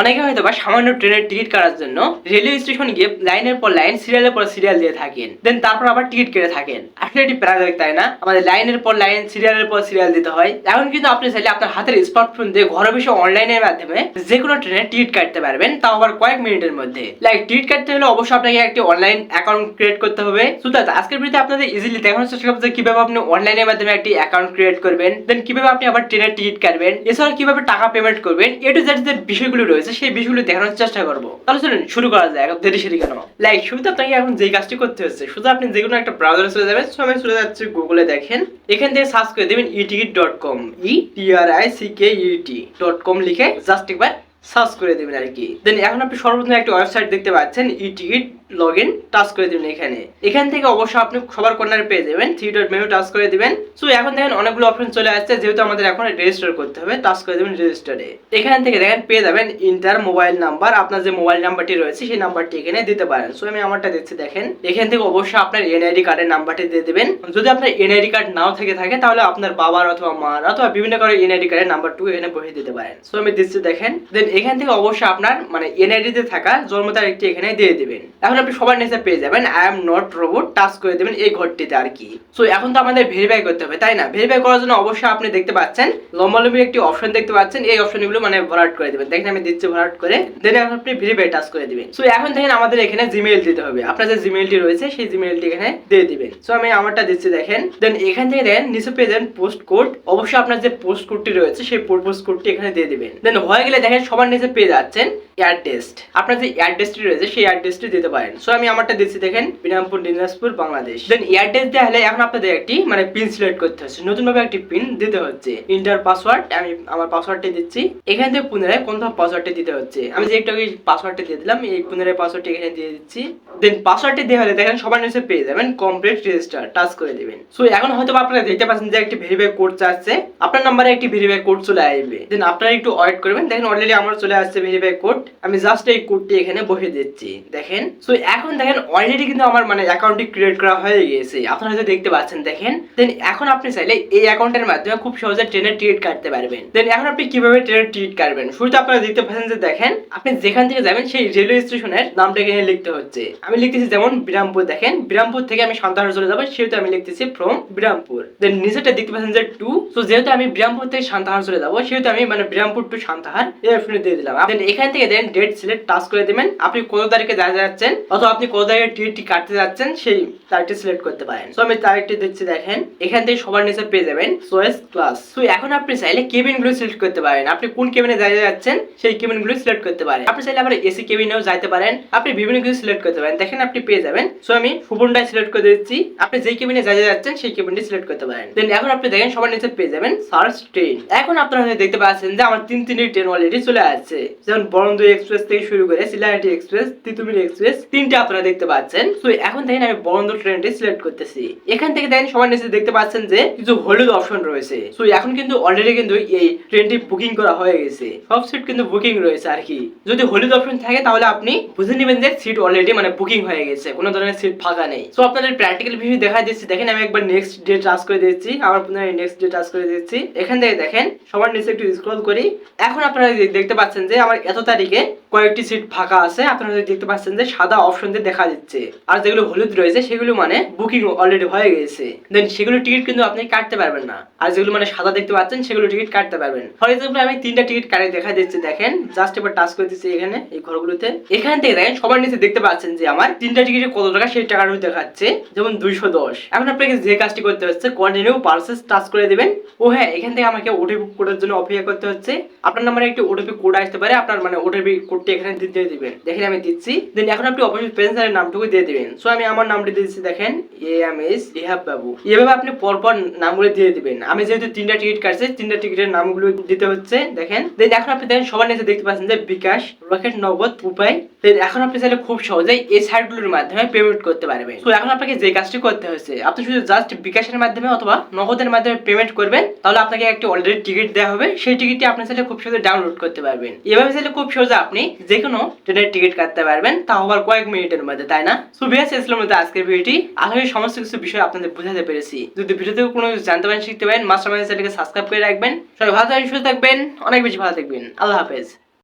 অনেকে হয়তো বা সামান্য ট্রেনের টিকিট কাটার জন্য রেলওয়ে স্টেশন গিয়ে লাইনের পর লাইন, সিরিয়ালের পর সিরিয়াল দিয়ে থাকেন। দেন তারপর আবার টিকিট কেটে থাকেন। আসলে এটি প্যারাদায়িক তাই না? আমাদের লাইনের পর লাইন, সিরিয়ালের পর সিরিয়াল দিতে হয়। এখন কিন্তু আপনি চাইলে আপনার হাতের স্মার্টফোন দিয়ে ঘরে বসে অনলাইনের মাধ্যমে যে কোনো ট্রেনের টিকিট কাটতে পারবেন, তাও আবার কয়েক মিনিটের মধ্যে। লাইক টিকিট কাটতে হলে অবশ্যই আপনাকে একটি অনলাইন অ্যাকাউন্ট ক্রিয়েট করতে হবে। সুতরাং আজকের ভিডিওতে আপনাদের ইজিলি দেখানোর চেষ্টা করব যে কীভাবে আপনি অনলাইনের মাধ্যমে একটি অ্যাকাউন্ট ক্রিয়েট করবেন। দেন কীভাবে আপনি আবার ট্রেনের টিকিট কাটবেন। এছাড়া কীভাবে টাকা পেমেন্ট করবেন। এ টু জেড যে বিষয়গুলো রয়েছে। সেই বিষয়গুলো দেখানোর চেষ্টা করব। তাহলে চলুন, শুরু করা যায় দেরি সেরি কেন লাইক শুধু আপনাকে এখন যে কাজটি করতে হচ্ছে শুধু আপনি যে কোনো একটা ব্রাউজারে চলে যাবেন সময় চলে যাচ্ছে গুগলে দেখেন। এখান থেকে সার্চ করে দেবেন eticket dot com E T R I C K E T dot com লিখে জাস্ট একবার সার্চ করে দেবেন আর কি। দেন এখন আপনি সর্বপ্রথম একটা ওয়েবসাইট দেখতে পাচ্ছেন E ticket log in touch করে দেবেন এখানে। এখান থেকে অবশ্যই আপনি সবার কর্নারে পেয়ে যাবেন। থ্রি মেনু টাচ করে দিবেন। সো এখন দেখেন অনেকগুলো অপশন চলে আসছে, যেহেতু আমাদের এখন রেজিস্টার করতে হবে টাচ করে দেবেন রেজিস্টারে এখান থেকে দেখেন পেয়ে যাবেন ইন্টার মোবাইল নাম্বার আপনার যে মোবাইল নাম্বারটি রয়েছে, সেই নাম্বারটি এখানে দিতে পারেন। সো আমি আমারটা দিচ্ছি, দেখেন। এখান থেকে অবশ্যই আপনার এনআইডি কার্ডের নাম্বারটি দিয়ে দেবেন। যদি আপনার এনআইডি কার্ড নাও থেকে থাকে, তাহলে আপনার বাবার অথবা মার অথবা বিভিন্ন কারও এনআইডি কার্ডের নাম্বারটুকু এখানে বসিয়ে দিতে পারেন। সো আমি দিচ্ছি, দেখেন। দেন এখান থেকে অবশ্যই আপনার মানে এনআইডি তে থাকা জন্ম তারিখটি এখানে দিয়ে দিবেন। এখন আপনি সবার নিচে পেয়ে যাবেন। I am not robot touch করে দেবেন এই ঘরটিতে আর কি। সো এখন তো আমাদের ভেরিফাই করতে হবে, তাই না? ভেরিফাই করার জন্য অবশ্যই আপনি দেখতে পাচ্ছেন, লম্বালম্বি একটি অপশন দেখতে পাচ্ছেন, এই অপশনগুলো মানে ভরাট করে দেবেন। দেখেন আমি দিচ্ছি ভরাট করে দেন আপনি ভেরিফাই টাচ করে দিবেন। সো এখন দেখেন আমাদের এখানে জিমেইল দিতে হবে। আপনার যে জিমেইলটি রয়েছে, সেই জিমেইলটি এখানে দিয়ে দিবেন। সো আমি আমারটা দিচ্ছি, দেখেন। দেন এখান থেকে দেখেন, নিচে পেয়ে যাবেন পোস্ট কোড অবশ্যই আপনার যে পোস্ট কোডটি রয়েছে, সেই পোস্ট কোডটি এখানে দিয়ে দিবেন। দেন হয়ে গেলে দেখেন সবার নিচে পেয়ে যাচ্ছেন এয়ারটেস্ট আপনার যে এয়ারটেস্টটি রয়েছে, সেই এয়ারটেস্টটি দিতে পারেন। সো আমি আমারটা দিচ্ছি দেখেন বিনামপুর দিনাজপুর, বাংলাদেশ। দেন এয়ারটেস্ট দেওয়া হলে এখন আপনাদের একটি মানে পিন সিলেক্ট করতে হচ্ছে। নতুন ভাবে একটি পিন দিতে হচ্ছে। ইন্টার পাসওয়ার্ড আমি আমার পাসওয়ার্ডটি দিচ্ছি। এখান থেকে পুনরায় কোন পাসওয়ার্ডটি দিতে হচ্ছে? আমি যে একটু পাসওয়ার্ডটি দিয়ে দিলাম, এই পুনরায় পাসওয়ার্ডটি এখানে দিয়ে দিচ্ছি। দেন পাসওয়ার্ডটি দেওয়া হলে দেখেন, সবার নিচে পেয়ে যাবেন কমপ্লিট রেজিস্টার টাচ করে দিবেন। সো এখন হয়তো আপনারা দেখতে পাচ্ছেন যে একটি ভেরিফাই কোড চাচ্ছে। আপনার নাম্বারে একটি ভেরিফাই কোড চলে আসবে। দেন আপনারা একটু ওয়েট করবেন। দেখেন অলরেডি আমার চলে আসছে ভেরিফাই কোড আমি জাস্ট এই কোডটি এখানে বসিয়ে দিচ্ছি। দেখেন। সো এখন দেখেন অলরেডি কিন্তু আমার মানে অ্যাকাউন্টটি ক্রিয়েট করা হয়ে গিয়েছে। আপনারা হয়তো দেখতে পাচ্ছেন, দেখেন। দেন এখন আপনি চাইলে এই অ্যাকাউন্টের মাধ্যমে খুব সহজে ট্রেনের টিকিট কাটতে পারবেন। দেন এখন আপনি কীভাবে ট্রেনের টিকিট কাটবেন? শুরুতে আপনারা দেখতে পাচ্ছেন যে দেখেন, আপনি যেখান থেকে যাবেন সেই রেলওয়ে স্টেশনের নামটা এখানে লিখতে হচ্ছে। আমি লিখতেছি যেমন বিরামপুর, দেখেন। বিরামপুর থেকে আমি সান্তাহার চলে যাব, সেহেতু আমি লিখতেছি ফ্রম বিরামপুর। দেন নিচেটা দেখতে পাচ্ছেন যে টু তো যেহেতু আমি বিরামপুর থেকে সান্তাহার চলে যাব, সেহেতু আমি মানে বিরামপুর টু সান্তাহার এই অপশনে দিয়ে দিলাম। দেন এখান থেকে দেন ডেট সিলেক্ট টাচ করে দিবেন। আপনি কত তারিখে যা যাচ্ছেন অথবা আপনি কত তারিখে টিকিটটি কাটতে যাচ্ছেন, সেই তারিখটি সিলেক্ট করতে পারেন। সো আমি তারিখটি দিচ্ছি দেখেন। এখান থেকে সবার নিচে পেয়ে যাবেন সোয়েস ক্লাস তো এখন আপনি চাইলে কেবিনগুলো সিলেক্ট করতে পারেন। আপনি কোন কেবিনে যাইতে যাচ্ছেন, সেই কেবিনগুলো সিলেক্ট করতে পারেন। আপনি চাইলে আবার এসি কেবিনেও যাইতে পারেন। আপনি বিভিন্ন কিছু সিলেক্ট করতে পারেন। দেখেন, আপনি পেয়ে যাবেন। সো আমি সুবনটাই সিলেক্ট করে দিচ্ছি। আপনি যেই কেবিনে যাইতে যাচ্ছেন, সেই কেবিনটি সিলেক্ট করতে পারেন। দেন এখন আপনি দেখেন, সবার নিচে পেয়ে যাবেন সার্চ ট্রেন এখন আপনারা দেখতে পাচ্ছেন যে, আমার তিন তিনটি ট্রেন অলরেডি চলে আসছে। যেমন বরন্দু এক্সপ্রেস থেকে শুরু করে সিলাহাটি এক্সপ্রেস তিতুমির এক্সপ্রেস তিনটে আপনারা দেখতে পাচ্ছেন। তো এখন দেখেন আমি বরন্দু ট্রেনটি সিলেক্ট করতেছি। এখান থেকে দেখেন সবার নিচে দেখতে পাচ্ছেন যে কিছু হলুদ অপশন রয়েছে। তো এখন কিন্তু অলরেডি কিন্তু এই ট্রেনটি বুকিং করা হয়ে গেছে। সব সিট কিন্তু বুকিং রয়েছে আর কি। যদি হলুদ অপশন থাকে তাহলে আপনি বুঝে নেবেন যে সিট অলরেডি মানে বুকিং হয়ে গেছে, কোনো ধরনের সিট ফাঁকা নেই। তো আপনাদের প্র্যাকটিক্যাল ভিডিও দেখা দিচ্ছি। দেখেন আমি একবার নেক্সট ডে টাচ করে দিচ্ছি। আবার পুনরায় নেক্সট ডে টাচ করে দিচ্ছি। এখান থেকে দেখেন সবার নিচে একটু স্ক্রল করি। এখন আপনারা দেখতে পাচ্ছেন যে আমার এত তারিখে কয়েকটি সিট ফাঁকা আছে। আপনারা দেখতে পাচ্ছেন যে সাদা অপশন দিয়ে দেখা দিচ্ছে। আর যেগুলো হলুদ রয়েছে, সেগুলো মানে বুকিং অলরেডি হয়ে গেছে। দেন সেগুলো টিকিট কিন্তু আপনি কাটতে পারবেন না। আর যেগুলো মানে সাদা দেখতে পাচ্ছেন, সেগুলো টিকিট কাটতে পারবেন। ফর এক্সাম্পল আমি তিনটা টিকিট কাটে দেখা দিচ্ছি, দেখেন। জাস্ট এবার টাচ করে দিচ্ছি এখানে, এই ঘরগুলোতে। এখান থেকে দেখেন, সবার নিচে দেখতে পাচ্ছেন যে আমার তিনটা টিকিটে কত টাকা সেই টাকাটা দেখাচ্ছে। যেমন দুইশো দশ। এখন আপনাকে যে কাজটি করতে হচ্ছে কন্টিনিউ পার্সেস টাচ করে দিবেন। ও হ্যাঁ এখান থেকে আমাকে ওটিপি কোডের জন্য অপেক্ষা করতে হচ্ছে। আপনার নাম্বারে একটি ওটিপি কোড আসতে পারে, আপনার মানে ওটিপি কোডটি এখানে দিতে দিবেন। দেখেন আমি দিচ্ছি। দেন এখন আপনি অবশ্যই পেন্সারের নামটুকু দিয়ে দিবেন। সো আমি আমার নামটি দিচ্ছি, দেখেন এ এম এস রিহাব বাবু। এভাবে আপনি পরপর নামগুলো দিয়ে দিবেন। আমি যেহেতু তিনটা টিকিট কাটছি, তিনটা টিকিটের নামগুলো দিতে হচ্ছে, দেখেন। দেন এখন আপনি দেখেন, সবার নিচে দেখতে পাচ্ছেন যে বিকাশ, রকেট, নগদ, উপায়। দেন এখন আপনি চাইলে খুব সহজেই এই সাইটগুলোর মাধ্যমে পেমেন্ট করতে পারবেন। তো এখন আপনাকে যে কাজটি করতে হচ্ছে, আপনি শুধু জাস্ট বিকাশের মাধ্যমে অথবা নগদের মাধ্যমে পেমেন্ট করবেন, তাহলে আপনাকে একটি অলরেডি টিকিট দেওয়া হবে। সেই টিকিটটি আপনি চাইলে খুব সহজে ডাউনলোড করতে পারবেন। এভাবে চাইলে খুব সহজে আপনি যে কোনো ট্রেনের টিকিট কাটতে পারবেন। তাও আবার কয়েক মিনিটের মধ্যে, তাই না? সো বিয়াস ইসলাম মধ্যে আজকের ভিডিওটি। আশা করি সমস্ত কিছু বিষয় আপনাদের বোঝাতে পেরেছি। যদি ভিডিও থেকে কোনো কিছু জানতে পারেন, শিখতে পারেন মাস্টার মাইন্ড চ্যানেলকে সাবস্ক্রাইব করে রাখবেন। সবাই ভালো থাকবেন, সুস্থ থাকবেন, অনেক বেশি ভালো থাকবেন। আল্লাহ হাফেজ।